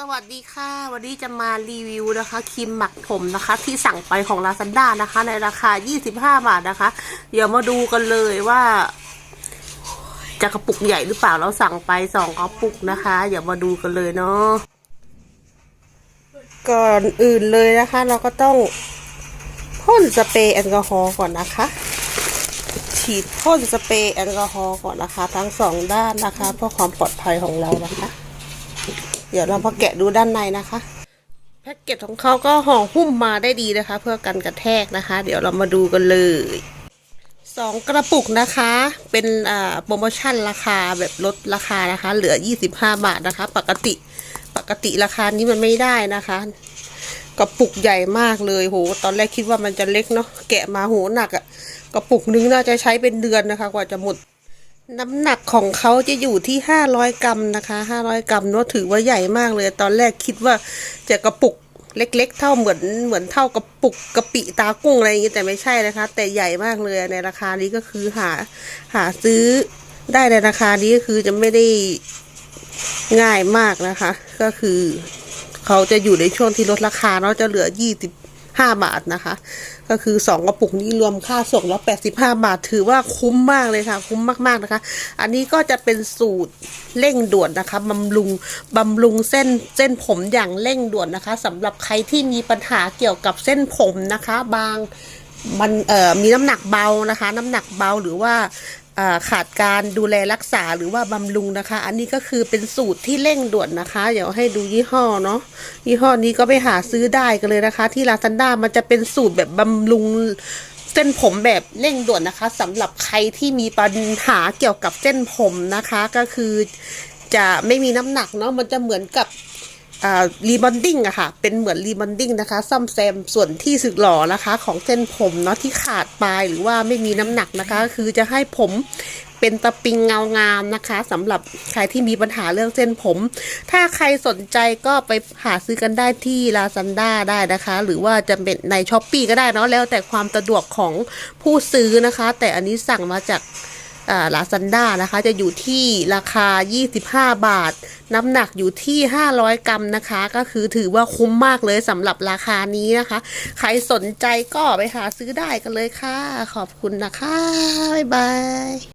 สวัสดีค่ะ วันนี้จะมารีวิวนะคะครีมหมักผมนะคะ ที่สั่งไปของ l าซ a ด้านะคะ ในราคา 25 บาทนะคะ เดี๋ยวมาดูกันเลยว่า จะกระปุกใหญ่หรือเปล่าเราสั่งไปสองกระปุกนะคะ เดี๋ยวมาดูกันเลยเนาะก่อนอื่นเลยนะคะ เราก็ต้องพ่นสเปรย์แอลกอฮอล์ก่อนนะคะ ฉีดพ่นสเปรย์แอลกอฮอล์ก่อนนะคะ ทั้งสองด้านนะคะเพื่อความปลอดภัยของเรานะคะ เดี๋ยวเรามาแกะดูด้านในนะคะ แพ็กเกจของเขาก็ห่อหุ้มมาได้ดีนะคะ เพื่อกันกระแทกนะคะ เดี๋ยวเรามาดูกันเลยสองกระปุกนะคะ เป็นโปรโมชั่นราคาแบบลดราคานะคะ เหลือ 25 บาทนะคะ ปกติปกติราคานี้มันไม่ได้นะคะกระปุกใหญ่มากเลยโหตอนแรกคิดว่ามันจะเล็กเนาะแกะมาโหหนักอะกระปุกนึงน่าจะใช้เป็นเดือนนะคะ กว่าจะหมด น้ำหนักของเขาจะอยู่ที่ 500 กรัมนะคะ500 กรัมเนอะถือว่าใหญ่มากเลย ตอนแรกคิดว่าจะกระปุกเล็ก ๆ เท่าเหมือนเหมือนเท่ากระปุกกะปิตากุ้งอะไรอย่างงี้แต่ไม่ใช่นะคะ แต่ใหญ่มากเลยในราคานี้ก็คือหาหาซื้อได้ในราคานี้ก็คือจะไม่ได้ง่ายมากนะคะ ก็คือ เขาจะอยู่ในช่วงที่ลดราคาเนาะจะเหลือ 25บาทนะคะ ก็คือ 2 กระปุกนี้รวมค่าส่งแล้ว 85 บาท ถือว่าคุ้มมากเลยค่ะ คุ้มมากๆนะคะ อันนี้ก็จะเป็นสูตรเร่งด่วนนะคะบำรุงบำรุงเส้นเส้นผมอย่างเร่งด่วนนะคะสำหรับใครที่มีปัญหาเกี่ยวกับเส้นผมนะคะ บางมันเอ่อมีน้ำหนักเบานะคะ น้ำหนักเบาหรือว่า ขาดการดูแลรักษาหรือว่าบำรุงนะคะ อันนี้ก็คือเป็นสูตรที่เร่งด่วนนะคะ เดี๋ยวให้ดูยี่ห้อเนาะยี่ห้อนี้ก็ไปหาซื้อได้กันเลยนะคะ ที่ลาซ a ด้ามันจะเป็นสูตรแบบบำรุงเส้นผมแบบเร่งด่วนนะคะสำหรับใครที่มีปัญหาเกี่ยวกับเส้นผมนะคะ ก็คือจะไม่มีน้ำหนักเนาะมันจะเหมือนกับ รีบอนดิ้งอะค่ะ เป็นเหมือนรีบอนดิ้งนะคะ ซ่อมแซมส่วนที่สึกหล่อนะคะ ของเส้นผมเนาะที่ขาดไปหรือว่าไม่มีน้ำหนักนะคะ คือจะให้ผมเป็นตะปิงเงางามนะคะสำหรับใครที่มีปัญหาเรื่องเส้นผม ถ้าใครสนใจก็ไปหาซื้อกันได้ที่ลาซ a ด้าได้นะคะ หรือว่าจะเป็นในช้อปปีก็ได้เนาะแล้วแต่ความสะดวกของผู้ซื้อนะคะ แต่อันนี้สั่งมาจาก ลาซันด้านะคะ จะอยู่ที่ราคา 25 บาท น้ำหนักอยู่ที่ 500 กรัมนะคะ ก็คือถือว่าคุ้มมากเลยสำหรับราคานี้นะคะ ใครสนใจก็ไปหาซื้อได้กันเลยค่ะ ขอบคุณนะคะ บ๊ายบาย